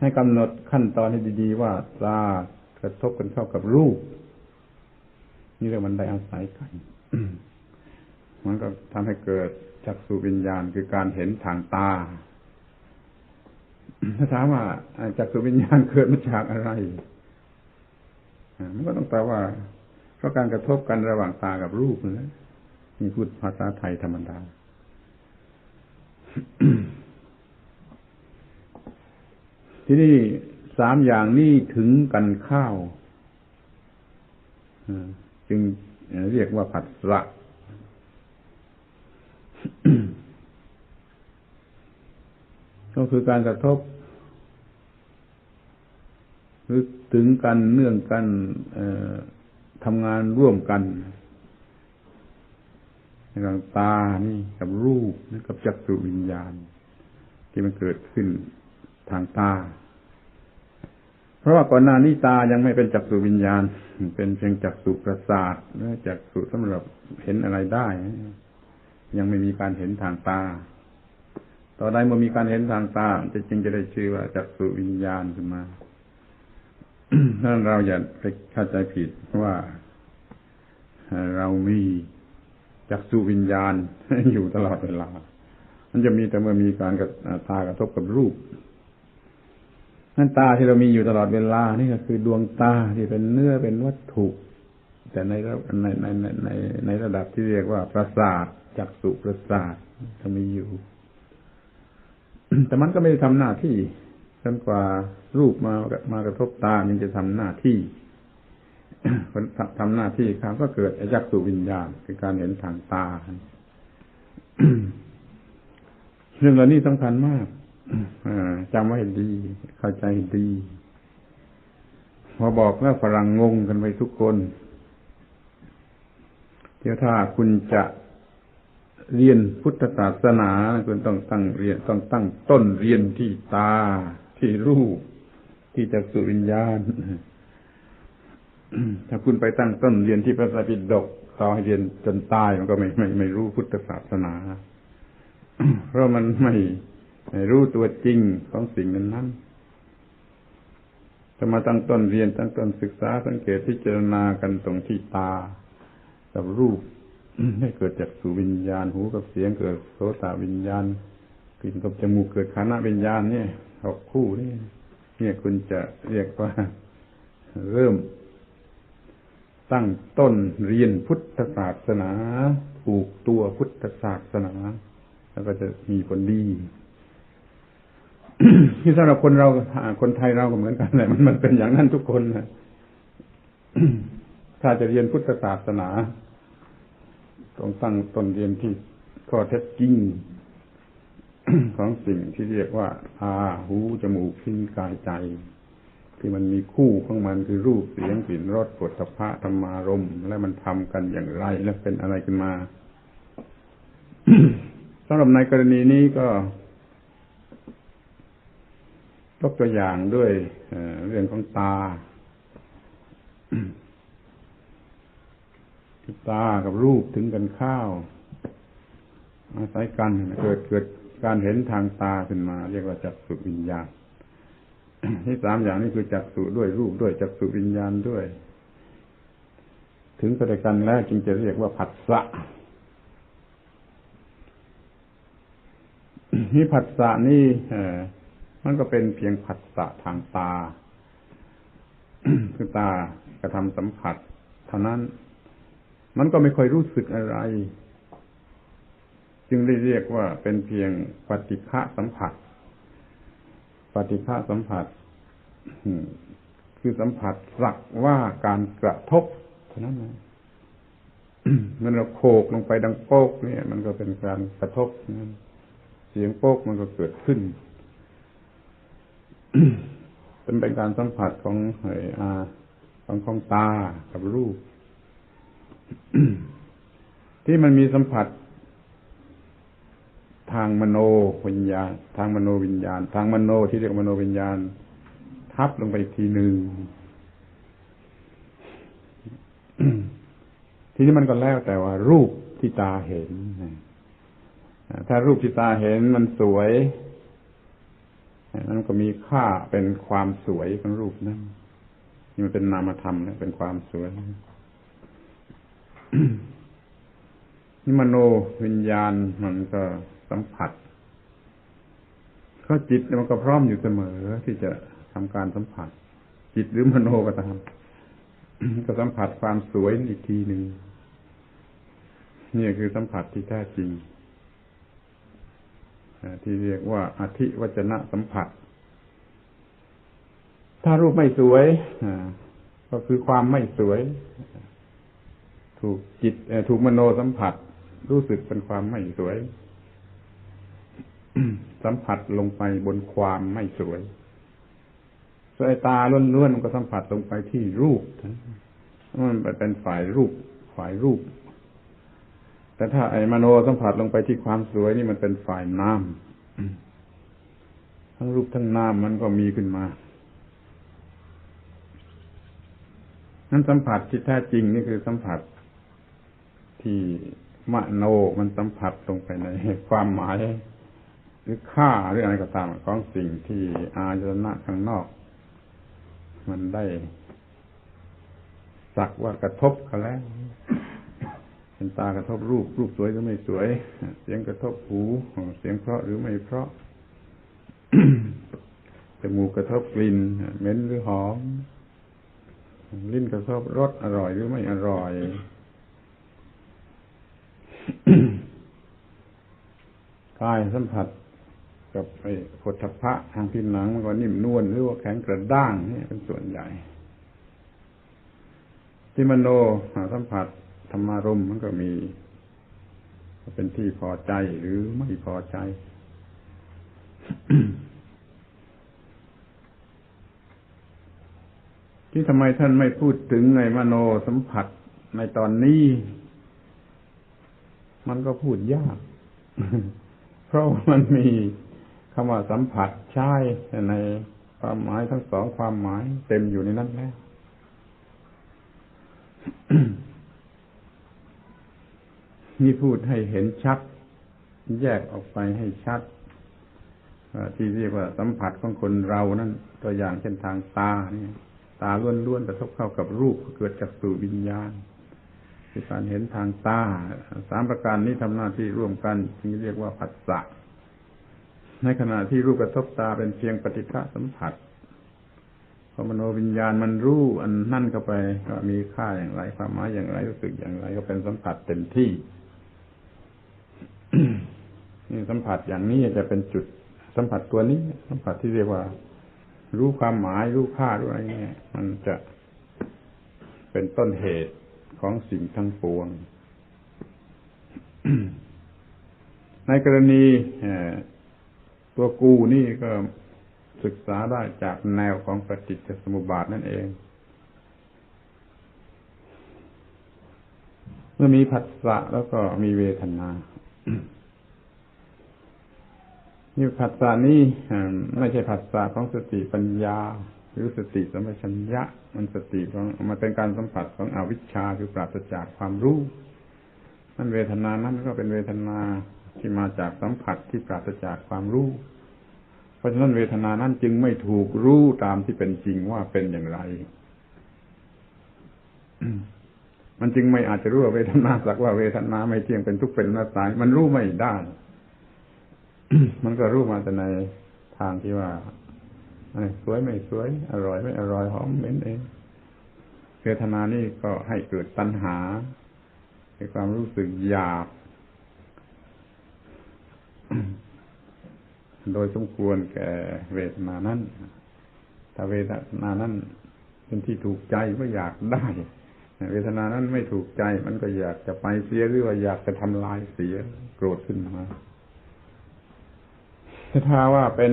ให้กำหนดขั้นตอนให้ดีๆว่าตากระทบกันเข้ากับรูป นี่เรียกมันได้อาศัยกันมันก็ทำให้เกิดจักสุวิญญาณคือการเห็นทางตาถ้าถามว่าจักสุวิญญาณเกิดมาจากอะไรมันก็ต้องแปลว่าเพราะการกระทบกันระหว่างตากับรูปนะนี่พูดภาษาไทยธรรมดา ที่นี่สามอย่างนี้ถึงกันข้าวจึงเรียกว่าผัสสะก็คือการกระทบหรือถึงกันเนื่องกันทำงานร่วมกันระหว่างตานี่กับรูปนี่กับจักรุวิญญาณ ที่มันเกิดขึ้น ทางตา เพราะว่าก่อนหน้านี้ตายังไม่เป็นจักรุวิญญาณ เป็นเพียงจักรุประสาทและจักรุสำหรับเห็นอะไรได้ ยังไม่มีการเห็นทางตา ต่อใดเมื่อมีการเห็นทางตาจะจึงจะได้ชื่อว่าจักรุวิญญาณขึ้นมาถ้าเราอย่าไปเข้าใจผิดว่าเรามีจักสุวิญญาณอยู่ตลอดเวลา มันจะมีแต่เมื่อมีการกับตากระทบกับรูป นั่นตาที่เรามีอยู่ตลอดเวลา นี่ก็คือดวงตาที่เป็นเนื้อเป็นวัตถุ แต่ในในในในในในระดับที่เรียกว่าประสาทจักสุประสาทจะมีอยู่ แต่มันก็ไม่ได้ทำหน้าที่จนกว่ารูปมามากระทบตามันจะทำหน้าที่คนทำหน้าที่ครับก็เกิดยักษุวิญญาณคือการเห็นทางตา เรื่องเหล่านี้สำคัญมาก จำไว้ดี เข้าใจดี พอบอกแล้วฝรั่งงงกันไปทุกคน เดี๋ยวถ้าคุณจะเรียนพุทธศาสนาคุณต้องตั้งเรียนต้องตั้งต้นเรียนที่ตา ที่รูป ที่จักสุวิญญาณ ถ้าคุณไปตั้งต้นเรียนที่พระไตรปิฎกต่อให้เรียนจนตายมันก็ไม่ไม่ไม่รู้พุทธศาสนา เพราะมันไม่ไม่ รู้ตัวจริงของสิ่งนั้นนั้นจะมาตั้งต้นเรียนตั้งต้นศึกษาสังเกตพิจารณากันตรงที่ตา กับรูปให้เกิดจากสู่วิญญาณ หูกับเสียงเกิดโสตวิญญาณกลิ่นกับจมูกเกิดขานะวิญญาณเนี่ยหกคู่นี่เนี่ยคุณจะเรียกว่าเริ่ม ตั้งต้นเรียนพุทธศาสนาผูกตัวพุทธศาสนา แล้วก็จะมีผลดี ที่สำหรับคนเราคนไทยเราก็เหมือนกันแหละมันมันเป็นอย่างนั้นทุกคนนะถ้าจะเรียนพุทธศาสนาต้องตั้งตนเรียนที่ข้อเท็จจริงของสิ่งที่เรียกว่าตาหูจมูกลิ้นกายใจ ที่มันมีคู่ของมันคือรูปเสียงกลิ่นรสปวดพระธรรมารมและมันทำกันอย่างไร และเป็นอะไรขึ้นมาสำหรับในกรณีนี้ก็ ยกตัวอย่างด้วยเรื่องของตา ตากับรูปถึงกันข้าว อาศัยกันเกิดเกิดการเห็นทางตาขึ้นมา เรียกว่าจักสุวิญญาณ ที่สามอย่างนี้คือจักสุด้วยรูปด้วยจักสุวิญญาณด้วย ถึงกันกันแล้วจึงจะเรียกว่าผัสสะนี่ผัสสะนี่ มันก็เป็นเพียงผัสสะทางตา คือตากระทำสัมผัส เท่านั้น มันก็ไม่ค่อยรู้สึกอะไร จึงได้เรียกว่าเป็นเพียงปฏิฆะสัมผัส ปฏิฆาสัมผัส คือสัมผัสสักว่าการกระทบเท่านั้นเองมันเราโขกลงไปดังโป๊กเนี่ย มันก็เป็นการกระทบเสียงโป๊กมันก็เกิดขึ้น เป็นเป็นการสัมผัสของเออาของของตากับรูป ที่มันมีสัมผัส ทางมโนวิญญาณ ทางมโนวิญญาณ ทางมโนที่เรียกมโนวิญญาณ ทับลงไปทีหนึ่งทีนี้มันก็แล้วแต่ว่า รูปที่ตาเห็นถ้ารูปที่ตาเห็นมันสวย นั้นก็มีค่าเป็นความสวยของรูปนั้นนี่มันเป็นนามธรรมนะเป็นความสวยนี่มโนวิญญาณมันก็สัมผัสก็จิตมันก็พร้อมอยู่เสมอที่จะทำการสัมผัส จิตหรือมโนก็ตามก็สัมผัสความสวยอีกทีหนึ่งนี่คือสัมผัสที่แท้จริง ที่เรียกว่าอธิวจนะสัมผัส ถ้ารูปไม่สวยก็คือความไม่สวย ถูกจิตถูกมโนสัมผัส รู้สึกเป็นความไม่สวย สัมผัสลงไปบนความไม่สวยสายตาล้วนๆมันก็สัมผัสลงไปที่รูปมันเป็นฝ่ายรูป ฝ่ายรูป แต่ถ้าไอ้มโนสัมผัสลงไปที่ความสวยนี่มันเป็นฝ่ายน้ำทั้งรูปทั้งน้ำมันก็มีขึ้นมา นั้นสัมผัสที่แท้จริงนี่คือสัมผัสที่มโนมันสัมผัสลงไปในความหมาย หรือค่าหรืออะไรก็ตามของสิ่งที่อาจนะข้างนอก มันได้สักว่ากระทบกันแล้ว เห็นตากระทบรูป รูปสวยหรือไม่สวย เสียงกระทบหู เสียงเพราะหรือไม่เพราะ จมูกกระทบกลิ่นเหม็นหรือหอม ลิ้นกระทบรสอร่อยหรือไม่อร่อยกายสัมผัสกับไอ้ผลทพะทางพินหนังมันก็นิ่มนวลหรือว่าแข็งกระด้างนี่เป็นส่วนใหญ่ ที่มโนสัมผัส ธรรมารมมันก็มีเป็นที่พอใจหรือไม่พอใจ ที่ทำไมท่านไม่พูดถึงในมโนสัมผัสในตอนนี้ มันก็พูดยาก เพราะมันมีคำว่าสัมผัสใช่ในความหมายทั้งสองความหมายเต็มอยู่ในนั้นแล้ว นี่พูดให้เห็นชัด แยกออกไปให้ชัดที่เรียกว่าสัมผัสของคนเรานั้นตัวอย่างเช่นทางตาเนี่ยตาล้วนๆกระทบเข้ากับรูปเกิดจากสู่วิญญาณคือการเห็นทางตาสามประการนี้ทำหน้าที่ร่วมกันจึงเรียกว่าผัสสะในขณะที่รูปกระทบตาเป็นเพียงปฏิฆะสัมผัสพอมโนวิญญาณมันรู้อันนั่นเข้าไปก็มีค่าอย่างไรความหมายอย่างไรรู้สึกอย่างไร ก็เป็นสัมผัสเต็มที่ นี่สัมผัสอย่างนี้จะเป็นจุดสัมผัสตัวนี้ สัมผัสที่เรียกว่า รู้ความหมายรู้ค่ารู้อะไรเนี่ยมันจะเป็นต้นเหตุของสิ่งทั้งปวง ในกรณีตัวกูนี่ก็ศึกษาได้จากแนวของปฏิจจสมุปบาทนั่นเอง เมื่อมีผัสสะแล้วก็มีเวทนา นี่ผัสสะนี้ไม่ใช่ผัสสะของสติปัญญา หรือสติสัมปชัญญะ มันสติของมันเป็นการสัมผัสของอวิชชาคือปราศจากความรู้นั่นเวทนานั้นก็เป็นเวทนาที่มาจากสัมผัสที่ปราศจากความรู้ เพราะฉะนั้นเวทนานั้นจึงไม่ถูกรู้ตามที่เป็นจริงว่าเป็นอย่างไร มันจึงไม่อาจจะรู้ว่าเวทนาสักว่าเวทนาไม่เที่ยงเป็นทุกข์เป็นนาตายมันรู้ไม่ได้ มันก็รู้มาแต่ในทางที่ว่าสวยไม่สวย อร่อยไม่อร่อยหอมเหม็นเองเวทนานี่ก็ให้เกิดตัณหาในความรู้สึกอยาก โดยสมควรแก่เวทนานั้นถ้าเวทนานั้นเป็นที่ถูกใจก็อยากได้ เวทนานั้นไม่ถูกใจ มันก็อยากจะไปเสียหรือว่าอยากจะทำลายเสียโกรธขึ้นมา ถ้าว่าเป็น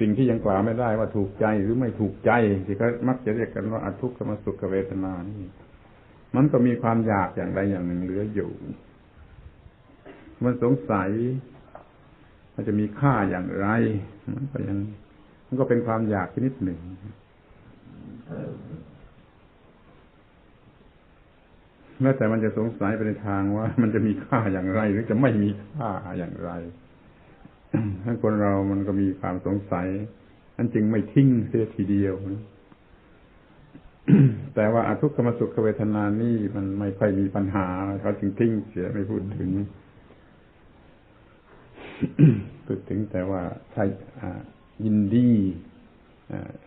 สิ่งที่ยังกล่าวไม่ได้ว่าถูกใจหรือไม่ถูกใจที่เขามักจะเรียกกันว่าอทุกขมสุขเวทนานี่ มันก็มีความอยากอย่างใดอย่างหนึ่งเหลืออยู่ มันสงสัยมันจะมีค่าอย่างไร มันก็ยัง มันก็เป็นความอยากชนิดหนึ่งแล้วแต่มันจะสงสัยไปในทางว่า มันจะมีค่าอย่างไร หรือจะไม่มีค่าอย่างไร ถ้าคนเรามันก็มีความสงสัยอันจึงไม่ทิ้งเสียทีเดียวนะแต่ว่าอาทุกขมสุขเวทนานี่มันไม่ค่อยมีปัญหาเขาจึงทิ้งเสียไม่พูดถึงพูดถึงแต่ว่าถ้ายินดี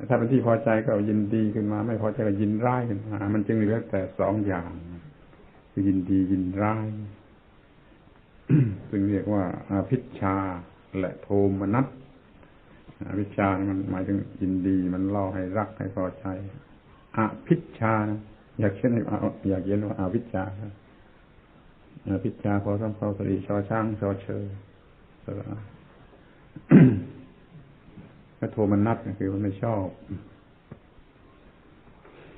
ถ้าเป็นที่พอใจก็ยินดีขึ้นมา ไม่พอใจก็ยินร้ายขึ้นมา มันจึงเหลือแต่สองอย่างคือยินดียินร้ายซึ่งเรียกว่าอาพิชชา และโทมนัสอาพิชชามันหมายถึงยินดี มันเล่อให้รักให้พอใจอาพิชาอยากเช่นอยากเขียนว่าอาพิชชาอาพิชาพอสมพอสรีชอช่างชอเชยสระก็โทมันนัดก็คือมันไม่ชอบ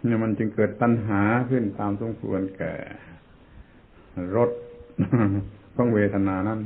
เนี่ยมันจึงเกิดตัณหาขึ้นตามสมควรแก่รสของเวทนานั้น